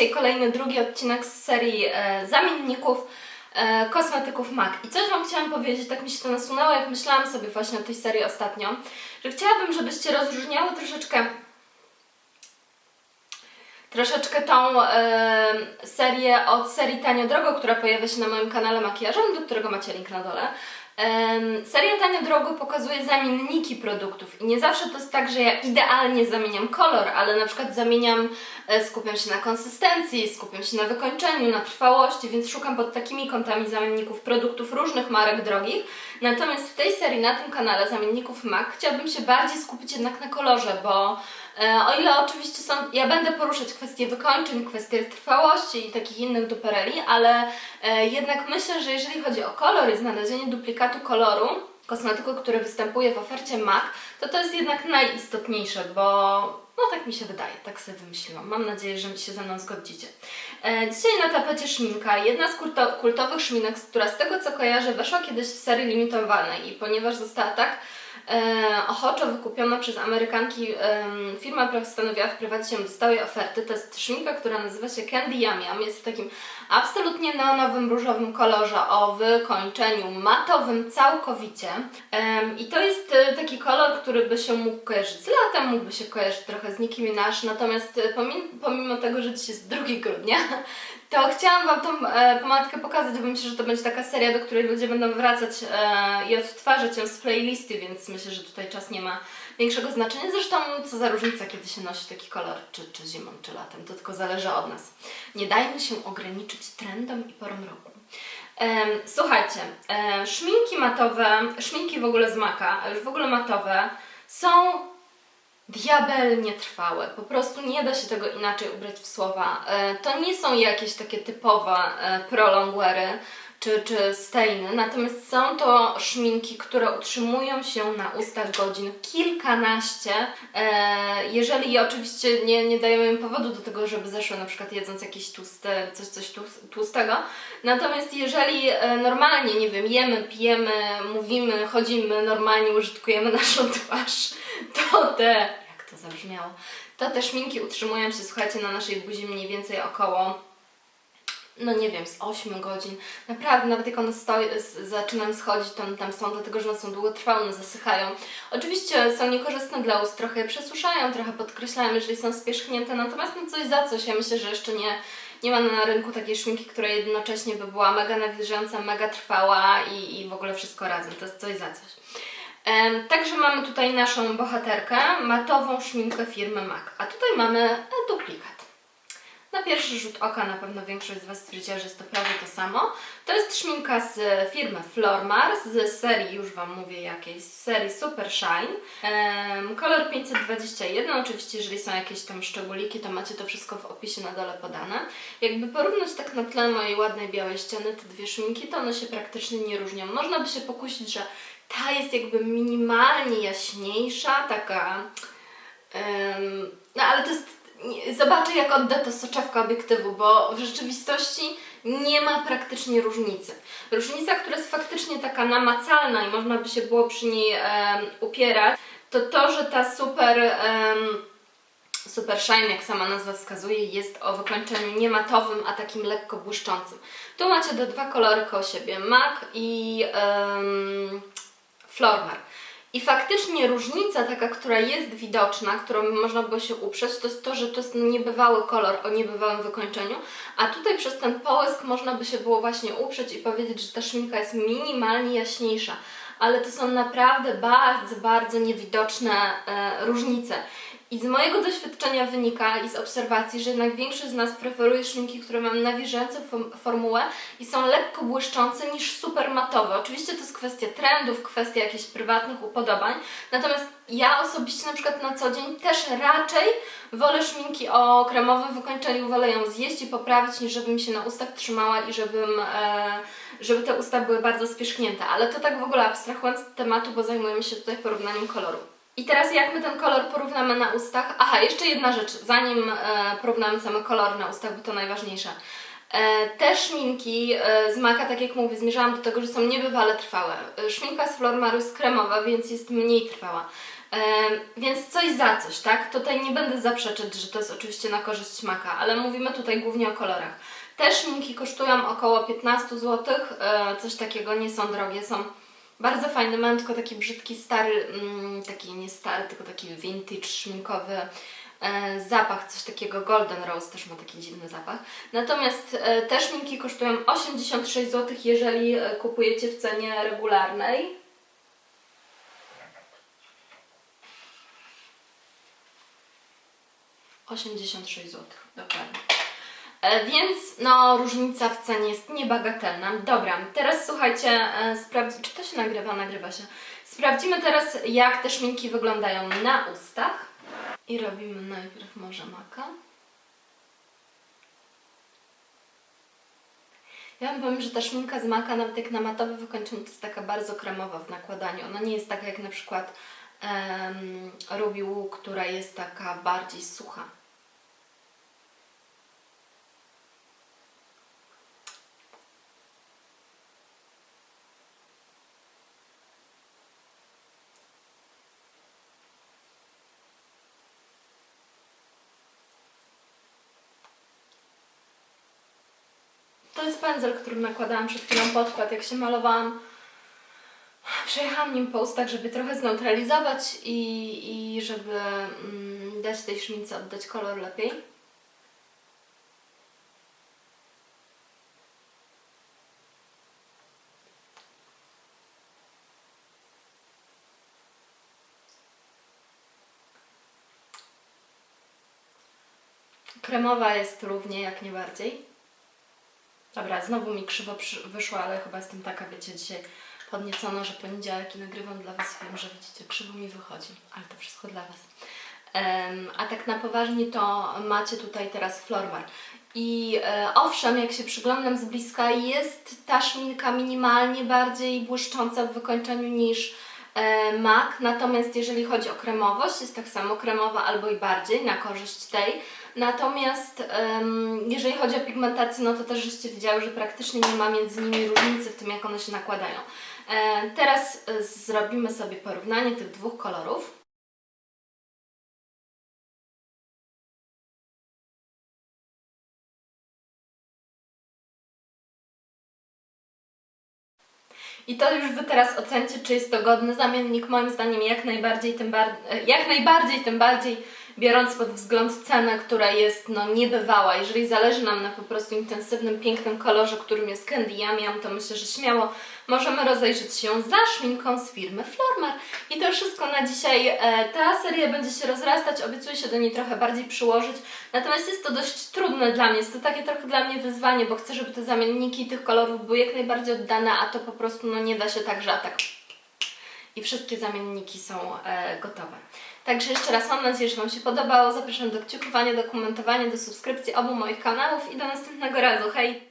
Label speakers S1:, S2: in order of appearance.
S1: dzisiaj kolejny, drugi odcinek z serii e, zamienników e, kosmetyków MAC. I coś Wam chciałam powiedzieć, tak mi się to nasunęło, jak myślałam sobie właśnie o tej serii ostatnio, że chciałabym, żebyście rozróżniały troszeczkę troszeczkę tą e, serię od serii Tanio Drogo, która pojawia się na moim kanale makijażowym, do którego macie link na dole. Seria Tanio Drogo pokazuje zamienniki produktów i nie zawsze to jest tak, że ja idealnie zamieniam kolor, ale na przykład zamieniam, e, skupiam się na konsystencji, skupiam się na wykończeniu, na trwałości, więc szukam pod takimi kątami zamienników produktów różnych marek drogich. Natomiast w tej serii, na tym kanale zamienników MAC, chciałabym się bardziej skupić jednak na kolorze, bo o ile oczywiście są, ja będę poruszać kwestie wykończeń, kwestie trwałości i takich innych dupereli, ale e, jednak myślę, że jeżeli chodzi o kolor i znalezienie duplikatu koloru, kosmetyku, który występuje w ofercie MAC, to to jest jednak najistotniejsze, bo no tak mi się wydaje, tak sobie wymyśliłam. Mam nadzieję, że się ze mną zgodzicie. E, dzisiaj na tapecie szminka, jedna z kulto- kultowych szminek, która z tego co kojarzę weszła kiedyś w serii limitowanej i ponieważ została tak e, ochoczo wykupiona przez Amerykanki, firma postanowiła wprowadzić ją do stałej oferty. To jest szminka, która nazywa się Candy Yam Yam. Jest w takim absolutnie neonowym, różowym kolorze o wykończeniu matowym całkowicie. I to jest e, taki kolor, który by się mógł kojarzyć z latem, mógłby się kojarzyć trochę z Nicki Minaj, natomiast e, pomimo, tego, że dzisiaj jest 2 grudnia, to chciałam Wam tą e, pomadkę pokazać, bo myślę, że to będzie taka seria, do której ludzie będą wracać e, i odtwarzać ją z playlisty, więc myślę, że tutaj czas nie ma większego znaczenia. Zresztą co za różnica, kiedy się nosi taki kolor, czy, czy zimą, czy latem, to tylko zależy od nas. Nie dajmy się ograniczyć trendom i porą roku. Em, słuchajcie, e, szminki matowe, szminki w ogóle z maka, już w ogóle matowe, są diabelnie trwałe. Po prostu nie da się tego inaczej ubrać w słowa. E, To nie są jakieś takie typowe e, prolongwery czy, czy stainy, natomiast są to szminki, które utrzymują się na ustach godzin kilkanaście. E, Jeżeli oczywiście nie, nie dajemy im powodu do tego, żeby zeszły na przykład jedząc jakieś tłuste, coś, coś tłus- tłustego. Natomiast jeżeli normalnie, nie wiem, jemy, pijemy, mówimy, chodzimy, normalnie użytkujemy naszą twarz, to te, jak to zabrzmiało, to te szminki utrzymują się, słuchajcie, na naszej buzi mniej więcej około no nie wiem, z 8 godzin. Naprawdę, nawet jak one stoi, zaczynam schodzić, to one tam są, dlatego że one są długotrwałe, one zasychają. Oczywiście są niekorzystne dla ust, trochę przesuszają, trochę podkreślają, jeżeli są spierzchnięte, natomiast no coś za coś. Ja myślę, że jeszcze nie, nie ma na rynku takiej szminki, która jednocześnie by była mega nawilżająca, mega trwała i, i w ogóle wszystko razem. To jest coś za coś. Także mamy tutaj naszą bohaterkę, matową szminkę firmy MAC. A tutaj mamy. Na pierwszy rzut oka na pewno większość z Was stwierdziła, że jest to prawie to samo. To jest szminka z firmy Flormar, z serii, już Wam mówię jakiej, z serii Super Shine. Em, kolor 521, oczywiście jeżeli są jakieś tam szczególiki, to macie to wszystko w opisie na dole podane. Jakby porównać tak na tle mojej ładnej białej ściany te dwie szminki, to one się praktycznie nie różnią. Można by się pokusić, że ta jest jakby minimalnie jaśniejsza, taka... no ale to jest zobaczę jak odda to soczewka obiektywu, bo w rzeczywistości nie ma praktycznie różnicy. Różnica, która jest faktycznie taka namacalna i można by się było przy niej em, upierać, to to, że ta super, em, super shine, jak sama nazwa wskazuje, jest o wykończeniu nie matowym, a takim lekko błyszczącym. Tu macie te dwa kolory koło siebie, MAC i em, Flormar. I faktycznie różnica taka, która jest widoczna, którą można było się uprzeć, to jest to, że to jest niebywały kolor o niebywałym wykończeniu, a tutaj przez ten połysk można by się było właśnie uprzeć i powiedzieć, że ta szminka jest minimalnie jaśniejsza, ale to są naprawdę bardzo, bardzo niewidoczne e, różnice. I z mojego doświadczenia wynika i z obserwacji, że jednak większość z nas preferuje szminki, które mają nawilżającą fo- formułę i są lekko błyszczące niż super matowe. Oczywiście to jest kwestia trendów, kwestia jakichś prywatnych upodobań, natomiast ja osobiście na przykład na co dzień też raczej wolę szminki o kremowym wykończeniu, wolę ją zjeść i poprawić, niż żeby mi się na ustach trzymała i żebym, e, żeby te usta były bardzo spierzchnięte. Ale to tak w ogóle abstrahując od tematu, bo zajmujemy się tutaj porównaniem koloru. I teraz jak my ten kolor porównamy na ustach? Aha, jeszcze jedna rzecz, zanim e, porównamy same kolory na ustach, bo to najważniejsze. E, te szminki e, z Maka, tak jak mówię, zmierzałam do tego, że są niebywale trwałe. Szminka z Flormaru jest kremowa, więc jest mniej trwała. Więc coś za coś, tak? Tutaj nie będę zaprzeczać, że to jest oczywiście na korzyść maka, ale mówimy tutaj głównie o kolorach. Te szminki kosztują około 15 zł, coś takiego, nie są drogie, są bardzo fajne, mają tylko taki brzydki, stary, mm, taki nie stary, tylko taki vintage szminkowy e, zapach, coś takiego, Golden Rose też ma taki dziwny zapach. Natomiast e, te szminki kosztują 86 zł, jeżeli e, kupujecie w cenie regularnej. Osiemdziesiąt sześć zł, dokładnie. E, Więc no, różnica w cenie jest niebagatelna. Dobra, teraz słuchajcie, e, sprawdź, czy to się nagrywa? Nagrywa się. Sprawdzimy teraz, jak te szminki wyglądają na ustach. I robimy najpierw może maka. Ja wam powiem, że ta szminka z maka, nawet jak na matowe wykończeniu, to jest taka bardzo kremowa w nakładaniu. Ona nie jest taka jak na przykład um, Ruby Woo, która jest taka bardziej sucha. To jest pędzel, którym nakładałam przed chwilą podkład, jak się malowałam. Przejechałam nim po ustach, żeby trochę zneutralizować i, i żeby mm, dać tej szmince oddać kolor lepiej. Kremowa jest równie, jak nie bardziej. Dobra, znowu mi krzywo wyszło, ale chyba jestem taka, wiecie, dzisiaj podniecona, że poniedziałek i nagrywam dla Was. Wiem, że widzicie, krzywo mi wychodzi, ale to wszystko dla Was. Em, a tak na poważnie to macie tutaj teraz Flormar. I e, owszem, jak się przyglądam z bliska, jest ta szminka minimalnie bardziej błyszcząca w wykończeniu niż e, MAC, natomiast jeżeli chodzi o kremowość, jest tak samo kremowa albo i bardziej na korzyść tej. Natomiast jeżeli chodzi o pigmentację, no to też żeście wiedziały, że praktycznie nie ma między nimi różnicy w tym, jak one się nakładają. E, teraz e, zrobimy sobie porównanie tych dwóch kolorów. I to już Wy teraz ocencie, czy jest to godny zamiennik. Moim zdaniem jak najbardziej, tym bar- jak najbardziej, tym bardziej biorąc pod wzgląd cenę, która jest no niebywała. Jeżeli zależy nam na po prostu intensywnym, pięknym kolorze, którym jest Candy Yam, to myślę, że śmiało możemy rozejrzeć się za szminką z firmy Flormar. I to wszystko na dzisiaj. E, Ta seria będzie się rozrastać, obiecuję się do niej trochę bardziej przyłożyć. Natomiast jest to dość trudne dla mnie, jest to takie trochę dla mnie wyzwanie, bo chcę, żeby te zamienniki tych kolorów były jak najbardziej oddane, a to po prostu no nie da się tak, że a tak i wszystkie zamienniki są e, gotowe. Także jeszcze raz mam nadzieję, że Wam się podobało. Zapraszam do kciukowania, do komentowania, do subskrypcji obu moich kanałów i do następnego razu. Hej!